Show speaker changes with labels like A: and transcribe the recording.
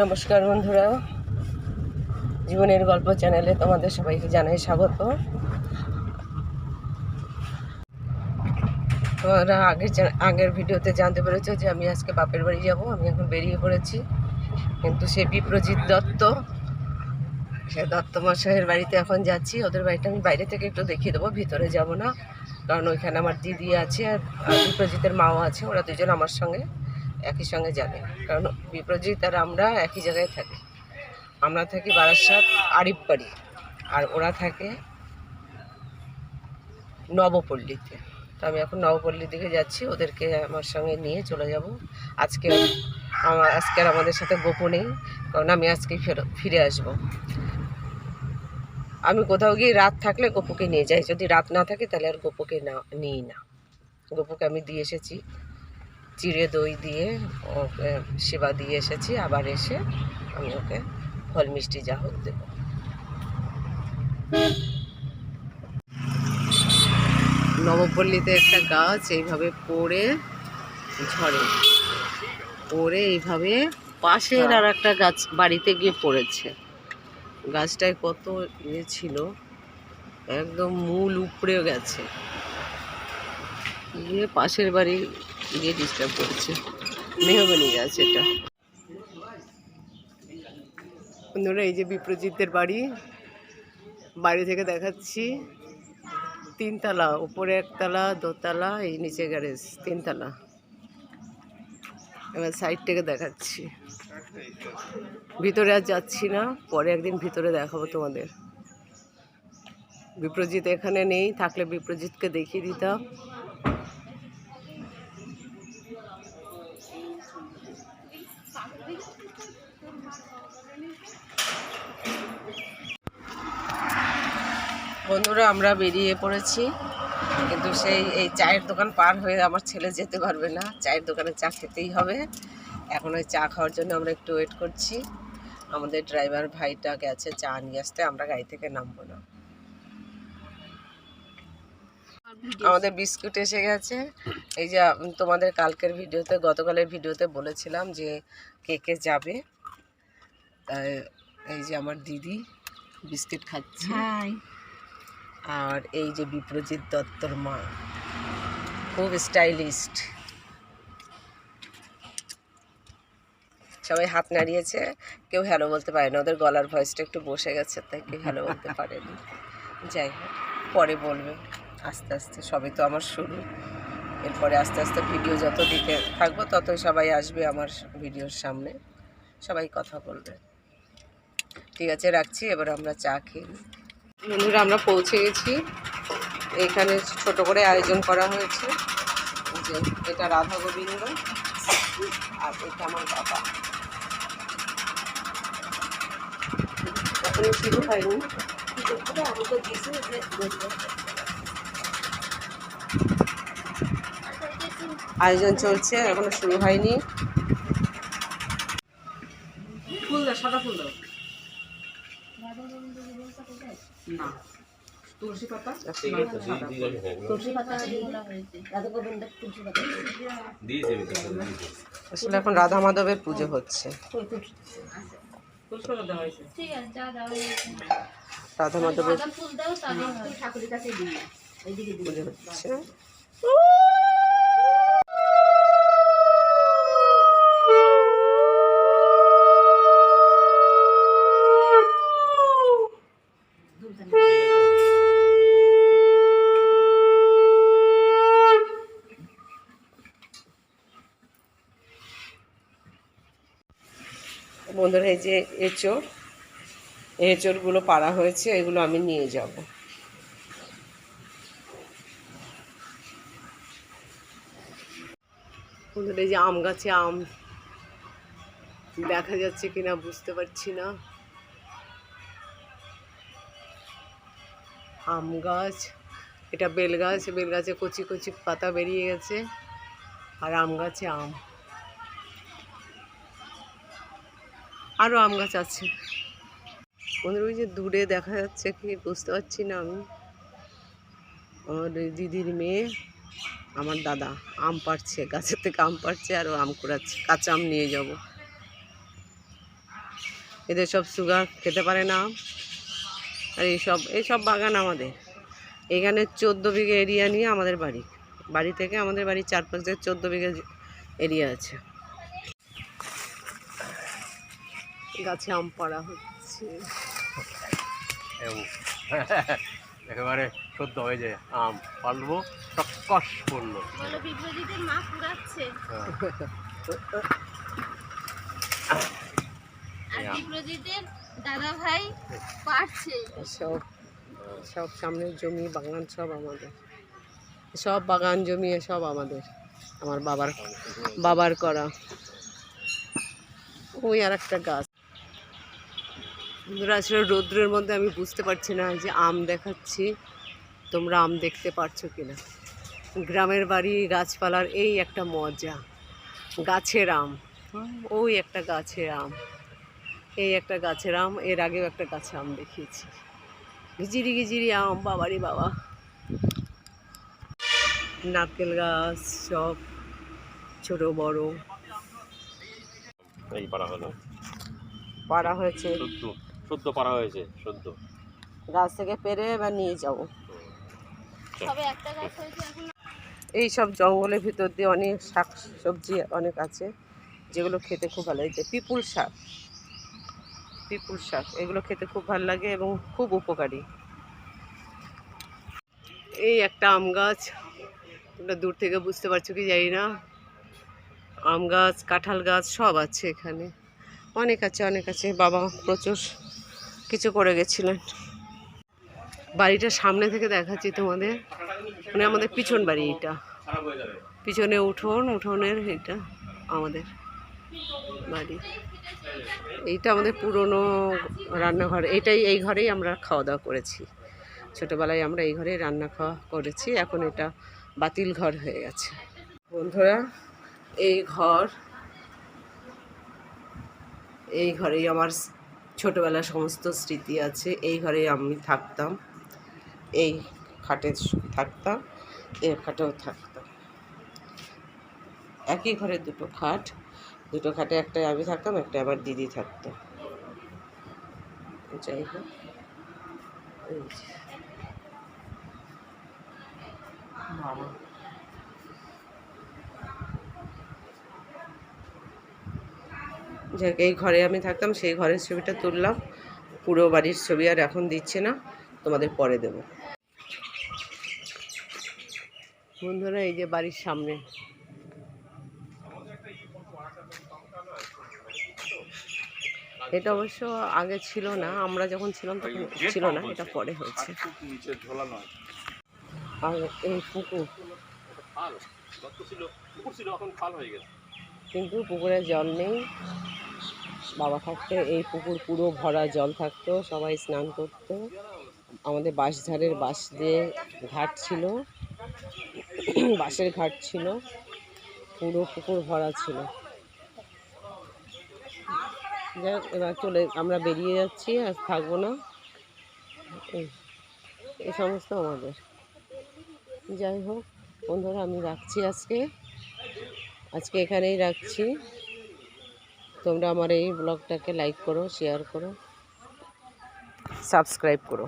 A: নমস্কার বন্ধুরা। জীবনের গল্প চ্যানেলে তোমাদের সবাইকে জানাই স্বাগত। তোমরা আগের আগের ভিডিওতে জানতে পেরেছ যে আমি আজকে বাপের বাড়ি যাব, আমি এখন বেরিয়ে পড়েছি। কিন্তু সে বিপ্রজিৎ দত্ত, সে দত্ত মশাইয়ের বাড়িতে এখন যাচ্ছি। ওদের বাড়িটা আমি বাইরে থেকে একটু দেখিয়ে দেবো, ভিতরে যাব না। কারণ ওইখানে আমার দিদি আছে আর বিপ্রজিতের মাও আছে, ওরা দুজন আমার সঙ্গে। একই সঙ্গে যাবে। কারণ বিপ্রজিৎ আর আমরা একই জায়গায় থাকি। আমরা থাকি বারাসাত আরিফ বাড়ি আর ওরা থাকে নবপল্লীতে। তো আমি এখন নবপল্লীর দিকে যাচ্ছি, ওদেরকে আমার সঙ্গে নিয়ে চলে যাব। আজকে আমার, আজকে আর আমাদের সাথে গোপু নেই কারণ আমি আজকে ফিরে আসব। আমি কোথাও গিয়ে রাত থাকলে গোপুকে নিয়ে যাই। যদি রাত না থাকে তাহলে আর গোপুকে না, নিই না। গোপুকে আমি দিয়ে এসেছি। চিড়ে দই দিয়ে ওকে সেবা দিয়ে এসেছি আবার এসে আমি ওকে ফল মিষ্টি যা হোক দেবো। নবপল্লীতে একটা গাছ এইভাবে পড়ে ঝরে। পড়ে এইভাবে পাশের আর একটা গাছ বাড়িতে গিয়ে পড়েছে। গাছটায় কত ইয়ে ছিল একদম মূল উপড়ে গেছে। গিয়ে পাশের বাড়ি গিয়ে ডিস্টার্ব করেছে। মেহগনি গাছ এটা। বন্ধুরা, এই যে বিপ্রজিতের বাড়ি বাড়ি থেকে দেখাচ্ছি। তিনতলা, উপরে একতলা, দোতলা, এই নিচে গ্যারেজ তিনতলা। এবার সাইড থেকে দেখাচ্ছি। ভিতরে আর যাচ্ছি না, পরে একদিন ভিতরে দেখাবো তোমাদের। বিপ্রজিৎ এখানে নেই, থাকলে বিপ্রজিৎকে দেখিয়ে দিতাম। বন্ধুরা, আমরা বেরিয়ে পড়েছি। কিন্তু সেই, এই চায়ের দোকান পার হয়ে আমার ছেলে যেতে পারবে না। চায়ের দোকানে চা খেতেই হবে। এখন ওই চা খাওয়ার জন্য আমরা একটু ওয়েট করছি। আমাদের ড্রাইভার ভাইটা গেছে চা নিয়ে আসতে, আমরা গাড়ি থেকে নামবো না। আমাদের বিস্কুট এসে গেছে। এই যে তোমাদের কালকের ভিডিওতে, গতকালের ভিডিওতে বলেছিলাম যে, কে কে যাবে। তাই, এই যে আমার দিদি, বিস্কিট খাচ্ছে। আর এই যে বিপ্রজিৎ দত্তর মা খুব স্টাইলিস্ট। সবাই হাত নাড়িয়েছে কেউ হ্যালো বলতে পারে না ওদের গলার ভয়েসটা একটু বসে গেছে তাই কেউ হ্যালো বলতে পারেনি। যাই হোক পরে বলবে আস্তে আস্তে সবই তো আমার শুরু। এরপরে আস্তে আস্তে ভিডিও যত দিতে থাকব ততই সবাই আসবে আমার ভিডিওর সামনে। সবাই কথা বলবে। ঠিক আছে রাখছি এবার আমরা চা খেয়ে নিই। বন্ধুরা আমরা পৌঁছে গেছি। এখানে ছোট করে আয়োজন করা হয়েছে। যে, এটা রাধা গোবিন্দ আর এটা আমার বাবা। এখনও শুরু হয়নি। আয়োজন চলছে, এখনও শুরু হয়নি। ফুল দাও, সাদা ফুল দাও। না। তুলসী পাতা? আসলে এখন রাধা মাধবের পুজো হচ্ছে। রাধা মাধবের পুজো হচ্ছে। বন্ধুরা, এই যে এঁচড়, এঁচড়গুলো পাড়া হয়েছে, এগুলো আমি নিয়ে যাব। বন্ধুরা, এই যে আম গাছে আম দেখা যাচ্ছে কিনা বুঝতে পারছি না। আম গাছ, এটা বেল গাছ, বেল গাছে কচি কচি পাতা বেরিয়ে গেছে, আর আম গাছে আম। আরও আম গাছ আছে। ওদের ওই যে দূরে দেখা যাচ্ছে কি, বুঝতে পারছি না আমি। আমার দিদির মেয়ে, আমার দাদা, আম পাড়ছে, গাছের থেকে আম পাড়ছে আর ও আম কুড়াচ্ছে। কাঁচা আম নিয়ে যাব। এদের সব সুগার, খেতে পারে না। আর এইসব এইসব বাগান আমাদের। এখানে চোদ্দ বিঘে এরিয়া নিয়ে আমাদের বাড়ি। বাড়ি থেকে আমাদের বাড়ি চার পাঁচ থেকে চোদ্দ বিঘে এরিয়া আছে। গাছে আম পাড়া হচ্ছে।
B: একেবারে সদ্য হয়ে যায় আম পালবো টক্কস পড়ল
C: বলো মা পুরাচ্ছে আর
B: Yeah.
C: দাদা ভাই পারছে
A: সব সব সামনের জমি বাগান সব আমাদের। সব বাগান জমি সব আমাদের। আমার বাবার বাবার করা। ওই আর একটা গাছ। বন্ধুরা আসলে রৌদ্রের মধ্যে আমি বুঝতে পারছি না যে আম দেখাচ্ছি। তোমরা আম দেখতে পারছ কিনা? গ্রামের বাড়ি গাছপালার এই একটা মজা। গাছের আম। ওই একটা গাছের আম। এই একটা গাছের আম এর আগেও একটা গাছে আম দেখিয়েছি। গিজিরি গিজিরি আম বাবারি বাবা। নারকেল গাছ সব ছোট বড়।
B: এই পাড়া হলো।
A: পাড়া হয়েছে।
B: সদ্য পাড়া হয়েছে সদ্য
A: গাছ থেকে পেরে এবার নিয়ে যাব।
C: সবে একটা গাছ হয়েছে এখন
A: এই সব জঙ্গলের ভিতর দিয়ে অনেক শাক সবজি অনেক আছে যেগুলো খেতে খুব ভালো লাগে। পিপুল শাক। পিপুল শাক এগুলো খেতে খুব ভালো লাগে এবং খুব উপকারী। এই একটা আম গাছ তোমরা দূর থেকে বুঝতে পারছ কি জানি না? আম গাছ কাঁঠাল গাছ সব আছে এখানে। অনেক আছে অনেক আছে। বাবা প্রচুর কিছু করে গেছিলেন। বাড়িটা সামনে থেকে দেখাচ্ছি তোমাদের। মানে আমাদের পিছন বাড়ি এটা। পিছনে উঠোন, উঠোনের এটা আমাদের বাড়ি। এইটা আমাদের পুরনো রান্নাঘর। এটাই এই ঘরেই আমরা খাওয়া দাওয়া করেছি। ছোটোবেলায় আমরা এই ঘরেই রান্না খাওয়া করেছি। এখন এটা বাতিল ঘর হয়ে গেছে। বন্ধুরা, এই ঘর, এই ঘরেই আমার ছোটোবেলার সমস্ত স্মৃতি আছে, এই ঘরেই আমি থাকতাম, এই খাটে থাকতাম, এই খাটেও থাকতাম। একই ঘরে দুটো খাট, দুটো খাটে একটা আমি থাকতাম একটা আমার দিদি থাকতো। যাই হোক, এই যে। বাবা যাক এই ঘরে আমি থাকতাম সেই ঘরের ছবিটা তুললাম। পুরো বাড়ির ছবি আর এখন দিচ্ছে না তোমাদের পরে দেব। বন্ধুরা এই যে বাড়ির সামনে। এটা অবশ্য আগে ছিল না আমরা যখন ছিলাম তখন ছিল না এটা পরে হয়েছে। আর এই পুকুর।
B: ছিল পুকুর ছিল এখন খাল হয়ে গেছে।
A: কিন্তু পুকুরে জল নেই। বাবা থাকতে এই পুকুর পুরো ভরা জল থাকতো সবাই স্নান করতো। আমাদের বাঁশঝাড়ের বাঁশ দিয়ে ঘাট ছিল বাঁশের ঘাট ছিল পুরো পুকুর ভরা ছিল। যাই হোক, এবার চলে আমরা বেরিয়ে যাচ্ছি আর থাকব না। এই সমস্ত আমাদের। যাই হোক বন্ধুরা আমি রাখছি আজকে। আজকে এখানেই রাখছি। তোমরা আমার এই ব্লগটাকে লাইক করো শেয়ার করো সাবস্ক্রাইব করো।